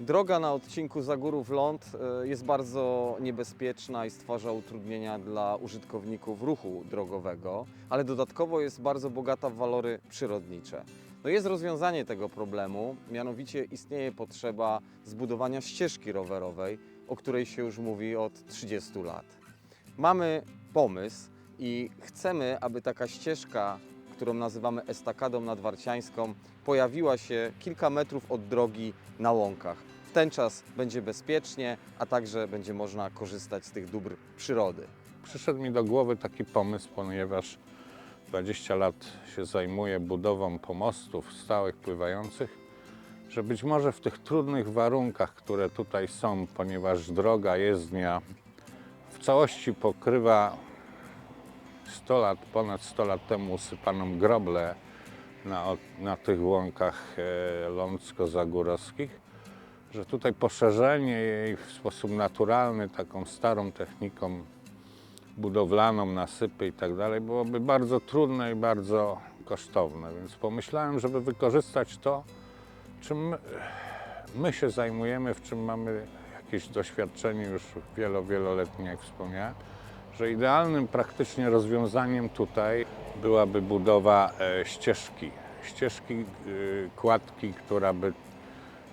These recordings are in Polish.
Droga na odcinku Zagórów-Ląd e, jest bardzo niebezpieczna i stwarza utrudnienia dla użytkowników ruchu drogowego, ale dodatkowo jest bardzo bogata w walory przyrodnicze. No jest rozwiązanie tego problemu, mianowicie istnieje potrzeba zbudowania ścieżki rowerowej, o której się już mówi od 30 lat. Mamy pomysł i chcemy, aby taka ścieżka, którą nazywamy estakadą nadwarciańską, pojawiła się kilka metrów od drogi na łąkach. W ten czas będzie bezpiecznie, a także będzie można korzystać z tych dóbr przyrody. Przyszedł mi do głowy taki pomysł, ponieważ 20 lat się zajmuję budową pomostów stałych, pływających, że być może w tych trudnych warunkach, które tutaj są, ponieważ droga jezdnia w całości pokrywa 100 lat, ponad 100 lat temu usypaną groble na, na tych łąkach e, lądzko-zagórowskich, że tutaj poszerzenie jej w sposób naturalny, taką starą techniką budowlaną, nasypy i tak dalej, byłoby bardzo trudne i bardzo kosztowne. Więc pomyślałem, żeby wykorzystać to, czym my się zajmujemy, w czym mamy jakieś doświadczenie już wielo, wieloletnie, jak wspomniałem, że idealnym praktycznie rozwiązaniem tutaj byłaby budowa e, ścieżki. Ścieżki, e, kładki, która by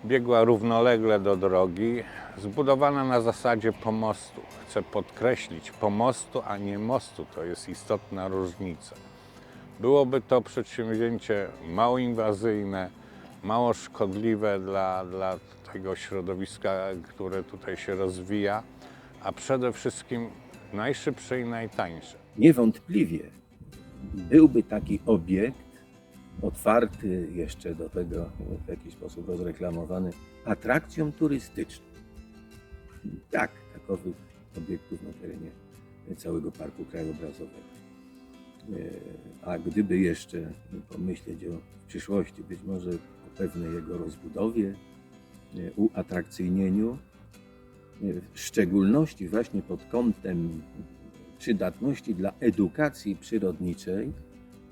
biegła równolegle do drogi, zbudowana na zasadzie pomostu. Chcę podkreślić pomostu, a nie mostu. To jest istotna różnica. Byłoby to przedsięwzięcie mało inwazyjne, mało szkodliwe dla, dla tego środowiska, które tutaj się rozwija, a przede wszystkim najszybsze i najtańsze. Niewątpliwie byłby taki obiekt otwarty, jeszcze do tego w jakiś sposób rozreklamowany, atrakcją turystyczną. Tak, takowych obiektów na terenie całego Parku Krajobrazowego. E, A gdyby jeszcze pomyśleć o przyszłości, być może o pewnej jego rozbudowie, e, uatrakcyjnieniu, w szczególności właśnie pod kątem przydatności dla edukacji przyrodniczej,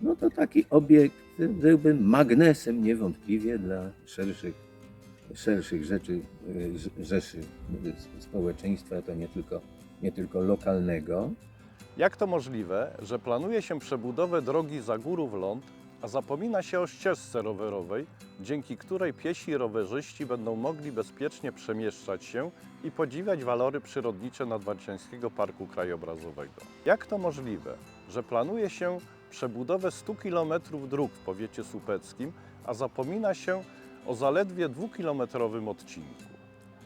no to taki obiekt byłby magnesem niewątpliwie dla szerszych, szerszych rzeczy, rz- rzeszy społeczeństwa, to nie tylko, nie tylko lokalnego. Jak to możliwe, że planuje się przebudowę drogi Zagórów-Ląd, a zapomina się o ścieżce rowerowej, dzięki której piesi rowerzyści będą mogli bezpiecznie przemieszczać się i podziwiać walory przyrodnicze Nadwarciańskiego Parku Krajobrazowego? Jak to możliwe, że planuje się przebudowę 100 km dróg w powiecie supeckim, a zapomina się o zaledwie dwukilometrowym odcinku?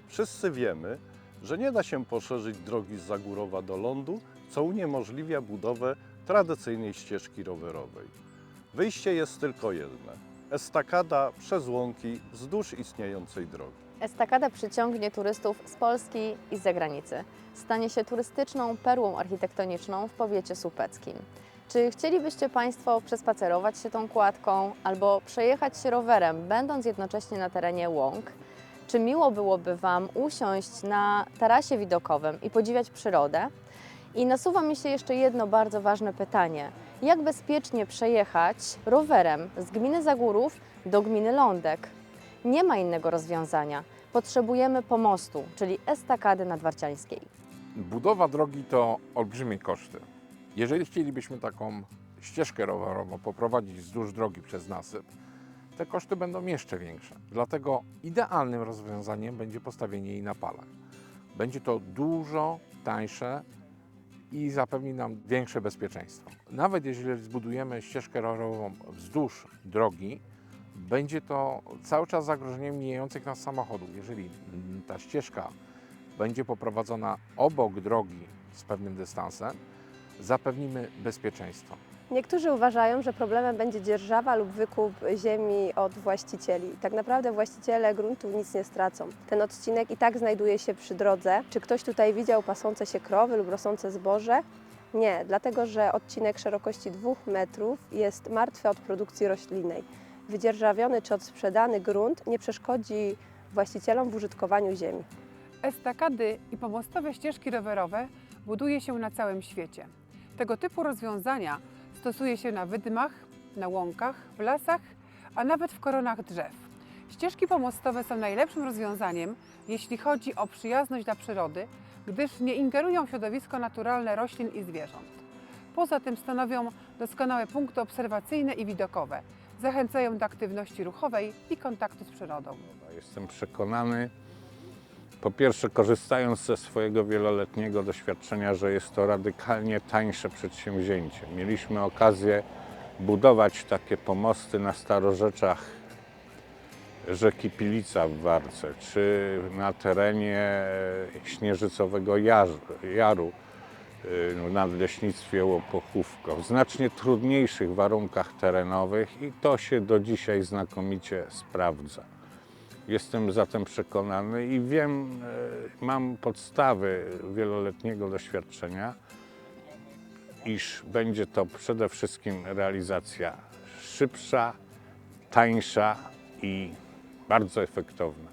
Wszyscy wiemy, że nie da się poszerzyć drogi z Zagórowa do lądu, co uniemożliwia budowę tradycyjnej ścieżki rowerowej. Wyjście jest tylko jedne. Estakada przez łąki wzdłuż istniejącej drogi. Estakada przyciągnie turystów z Polski i z zagranicy. Stanie się turystyczną perłą architektoniczną w powiecie supeckim. Czy chcielibyście Państwo przespacerować się tą kładką albo przejechać się rowerem, będąc jednocześnie na terenie łąk? Czy miło byłoby Wam usiąść na tarasie widokowym i podziwiać przyrodę? I nasuwa mi się jeszcze jedno bardzo ważne pytanie. Jak bezpiecznie przejechać rowerem z gminy Zagórów do gminy Lądek? Nie ma innego rozwiązania. Potrzebujemy pomostu, czyli estakady nadwarciańskiej. Budowa drogi to olbrzymie koszty. Jeżeli chcielibyśmy taką ścieżkę rowerową poprowadzić wzdłuż drogi przez nasyp, te koszty będą jeszcze większe. Dlatego idealnym rozwiązaniem będzie postawienie jej na palach. Będzie to dużo tańsze i zapewni nam większe bezpieczeństwo. Nawet jeżeli zbudujemy ścieżkę rowerową wzdłuż drogi, będzie to cały czas zagrożeniem mijających nas samochodów. Jeżeli ta ścieżka będzie poprowadzona obok drogi z pewnym dystansem, zapewnimy bezpieczeństwo. Niektórzy uważają, że problemem będzie dzierżawa lub wykup ziemi od właścicieli. Tak naprawdę właściciele gruntu nic nie stracą. Ten odcinek i tak znajduje się przy drodze. Czy ktoś tutaj widział pasące się krowy lub rosnące zboże? Nie, dlatego że odcinek szerokości 2 metrów jest martwy od produkcji roślinnej. Wydzierżawiony czy odsprzedany grunt nie przeszkodzi właścicielom w użytkowaniu ziemi. Estakady i pomostowe ścieżki rowerowe buduje się na całym świecie. Tego typu rozwiązania stosuje się na wydmach, na łąkach, w lasach, a nawet w koronach drzew. Ścieżki pomostowe są najlepszym rozwiązaniem, jeśli chodzi o przyjazność dla przyrody, gdyż nie ingerują w środowisko naturalne roślin i zwierząt. Poza tym stanowią doskonałe punkty obserwacyjne i widokowe. Zachęcają do aktywności ruchowej i kontaktu z przyrodą. Jestem przekonany, po pierwsze, korzystając ze swojego wieloletniego doświadczenia, że jest to radykalnie tańsze przedsięwzięcie. Mieliśmy okazję budować takie pomosty na starorzeczach rzeki Pilica w Warce, czy na terenie Śnieżycowego Jaru, Jaru y, w nadleśnictwie Łopochówko, w znacznie trudniejszych warunkach terenowych i to się do dzisiaj znakomicie sprawdza. Jestem zatem przekonany i wiem, e, mam podstawy wieloletniego doświadczenia, iż będzie to przede wszystkim realizacja szybsza, tańsza i bardzo efektowna.